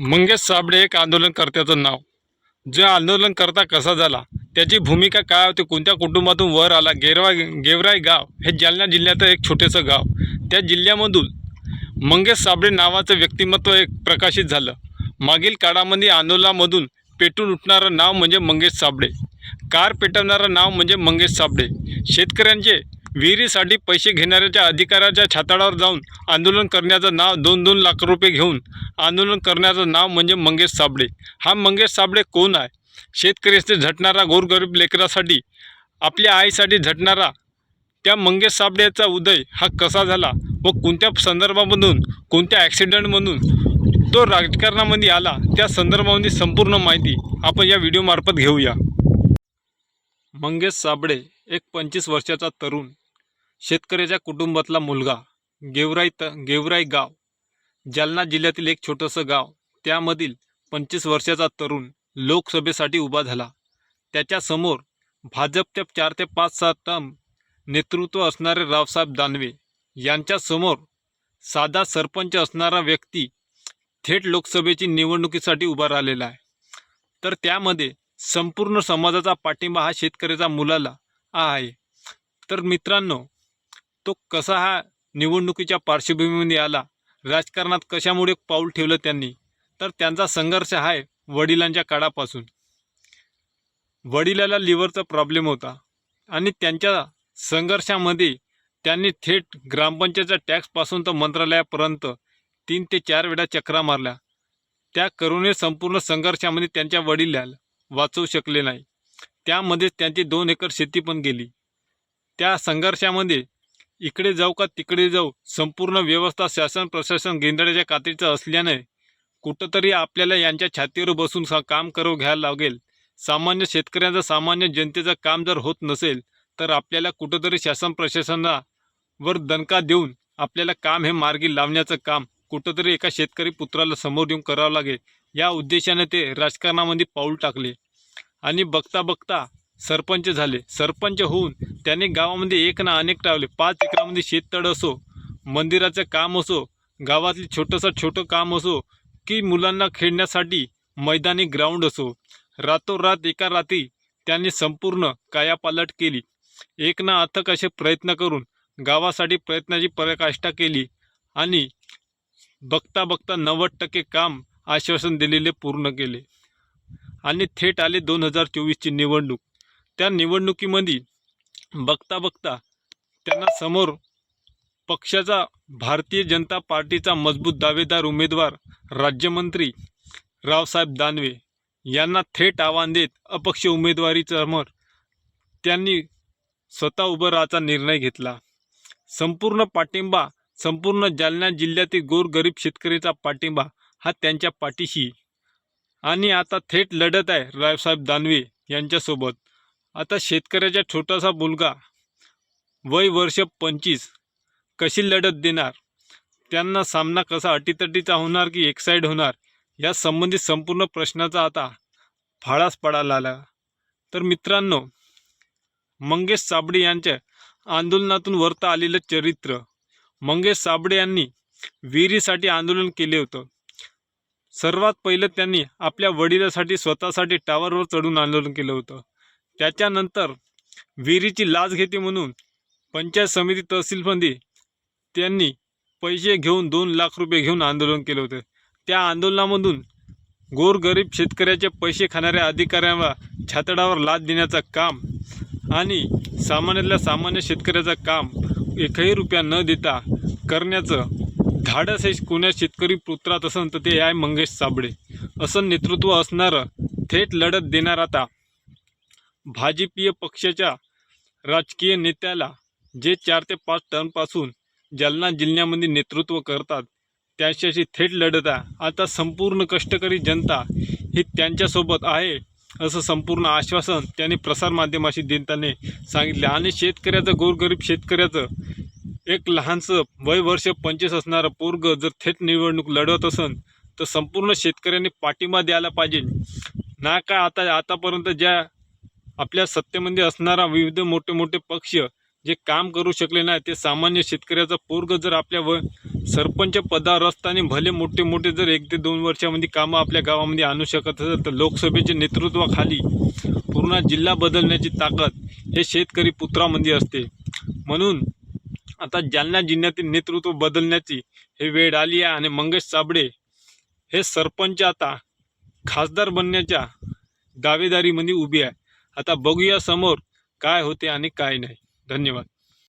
मंगेश साबळे एक आंदोलनकर्त्याचं नाव. जे आंदोलनकर्ता कसा झाला त्याची भूमिका काय होती कोणत्या कुटुंबातून वर आला गेरवा गेवराई गाव हे जालना जिल्ह्याचं एक छोटेसं गाव. त्या जिल्ह्यामधून मंगेश साबळे नावाचं व्यक्तिमत्व एक प्रकाशित झालं. मागील काळामध्ये आंदोलनामधून पेटून उठणारं नाव म्हणजे मंगेश साबळे. कार पेटवणारं नाव म्हणजे मंगेश साबळे. शेतकऱ्यांचे विहिरीसाठी पैसे घेणाऱ्याच्या अधिकाऱ्याच्या छाताडावर जाऊन आंदोलन करण्याचं नाव दोन दोन लाख रुपये घेऊन आंदोलन करण्याचं नाव म्हणजे मंगेश साबळे. हा मंगेश साबळे कोण आहे? शेतकऱ्याचे झटणारा गोरगरीब लेकरासाठी आपल्या आईसाठी झटणारा त्या मंगेश साबळेचा उदय हा कसा झाला व कोणत्या संदर्भामधून कोणत्या ॲक्सिडेंटमधून तो राजकारणामध्ये आला त्या संदर्भामध्ये संपूर्ण माहिती आपण या व्हिडिओमार्फत घेऊया. मंगेश साबळे एक पंचवीस वर्षाचा तरुण शेतकऱ्याच्या कुटुंबातला मुलगा गेवराई त गेवराई गाव जालना जिल्ह्यातील एक छोटंसं गाव त्यामधील पंचवीस वर्षाचा तरुण लोकसभेसाठी उभा झाला. त्याच्यासमोर भाजपच्या चार ते पाच सात टर्म नेतृत्व असणारे रावसाहेब दानवे यांच्यासमोर साधा सरपंच असणारा व्यक्ती थेट लोकसभेची निवडणुकीसाठी उभा राहिलेला आहे. तर त्यामध्ये संपूर्ण समाजाचा पाठिंबा हा शेतकऱ्याचा मुलाला आहे. तर मित्रांनो तो कसा हा निवडणुकीच्या पार्श्वभूमीमध्ये आला? राजकारणात कशामुळे पाऊल ठेवलं त्यांनी? तर त्यांचा संघर्ष आहे वडिलांच्या काळापासून. वडिलाला लिव्हरचा प्रॉब्लेम होता आणि त्यांच्या संघर्षामध्ये त्यांनी थेट ग्रामपंचायतच्या टॅक्सपासून तर मंत्रालयापर्यंत तीन ते चार वेळा चक्रा मारल्या. त्या करुणे संपूर्ण संघर्षामध्ये त्यांच्या वडिलाला वाचवू शकले नाही. त्यामध्ये त्यांची दोन एकर शेती पण गेली. त्या संघर्षामध्ये इकडे जाऊ का तिकडे जाऊ? संपूर्ण व्यवस्था शासन प्रशासन गेंदड्याच्या कात्रीचं असल्याने कुठंतरी आपल्याला यांच्या छातीवर बसून सा काम करू घ्यायला लागेल. सामान्य शेतकऱ्यांचं सामान्य जनतेचं काम जर होत नसेल तर आपल्याला कुठंतरी शासन प्रशासनावर दणका देऊन आपल्याला काम हे मार्गी लावण्याचं काम कुठंतरी एका शेतकरी पुत्राला समोर येऊन करावं लागेल. या उद्देशाने ते राजकारणामध्ये पाऊल टाकले. आणि बघता बघता सरपंच झाले. सरपंच होऊन त्याने गावामध्ये एक ना अनेक टावले पाच एकरामध्ये शेततळ असो मंदिराचं काम असो गावातली छोटंसं छोटं काम असो की मुलांना खेळण्यासाठी मैदानी ग्राउंड असो. रातोरात एका रात्री त्यांनी संपूर्ण कायापालट केली. एक ना अथक असे प्रयत्न करून गावासाठी प्रयत्नाची पराकाष्ठा केली आणि बघता बघता नव्वद टक्के काम आश्वासन दिलेले पूर्ण केले. आणि थेट आले दोन हजार चोवीसची निवडणूक. त्या निवडणुकीमध्ये बघता बघता त्यांना समोर पक्षाचा भारतीय जनता पार्टीचा मजबूत दावेदार उमेदवार राज्यमंत्री रावसाहेब दानवे यांना थेट आव्हान देत अपक्ष उमेदवारीसमोर त्यांनी स्वतः उभं राहायचा निर्णय घेतला. संपूर्ण पाठिंबा संपूर्ण जालना जिल्ह्यातील गोरगरीब शेतकरीचा पाठिंबा हा त्यांच्या पाठीशी. आणि आता थेट लढत आहे रावसाहेब दानवे यांच्यासोबत. आता शेतकऱ्याचा छोटासा मुलगा वय वर्ष पंचवीस कशी लढत देणार? त्यांना सामना कसा अटीतटीचा होणार की एक्साईड होणार? या संबंधित संपूर्ण प्रश्नाचा आता फाळाच पडायला आला तर मित्रांनो मंगेश साबळे यांच्या आंदोलनातून वरता आलेलं चरित्र. मंगेश साबळे यांनी विहिरीसाठी आंदोलन केले होतं. सर्वात पहिलं त्यांनी आपल्या वडिलासाठी स्वतःसाठी टावरवर चढून आंदोलन केलं होतं. त्याच्यानंतर विहिरीची लाच घेते म्हणून पंचायत समिती तहसीलबंदी त्यांनी पैसे घेऊन दोन लाख रुपये घेऊन आंदोलन केलं होतं. त्या आंदोलनामधून गोरगरीब शेतकऱ्याचे पैसे खाणाऱ्या अधिकाऱ्यांना छातडावर लाच देण्याचं काम आणि सामान्यातल्या सामान्य शेतकऱ्याचं काम एकही रुपया न देता करण्याचं धाडस हे कोण्या शेतकरी पुत्रात असन तर ते आहे मंगेश साबळे. असं नेतृत्व असणारं थेट लढत देणार आता भाजपीय पक्षाच्या राजकीय नेत्याला जे चार ते पाच टर्मपासून जालना जिल्ह्यामध्ये नेतृत्व करतात त्यांच्याशी थेट लढत आहे. आता संपूर्ण कष्टकरी जनता ही त्यांच्यासोबत आहे असं संपूर्ण आश्वासन त्यांनी प्रसारमाध्यमाशी देताना सांगितले. आणि शेतकऱ्याचं गोरगरीब शेतकऱ्याचं एक लहानसं वय वर्ष पंचवीस असणारं पोरग जर थेट निवडणूक लढवत असन तर संपूर्ण शेतकऱ्यांनी पाठिंबा द्यायला पाहिजे. ना का आता आतापर्यंत ज्या आपल्या सत्तेमध्ये असणारा विविध मोठे मोठे पक्ष जे काम करू शकले नाही ते सामान्य शेतकऱ्याचा पोरग जर आपल्या व सरपंच पदावर असताना भले मोठे मोठे जर एक ते दोन वर्षामध्ये कामं आपल्या गावामध्ये आणू शकत असेल तर लोकसभेचे नेतृत्वाखाली पूर्ण जिल्हा बदलण्याची ताकद हे शेतकरी पुत्रामध्ये असते. म्हणून आता जालना जिल्ह्यातील नेतृत्व बदलण्याची हे वेळ आली आहे आणि मंगेश साबळे हे सरपंच आता खासदार बनण्याच्या दावेदारीमध्ये उभी आहे. आता बघूया समोर काय होते आणि काय नाही. धन्यवाद.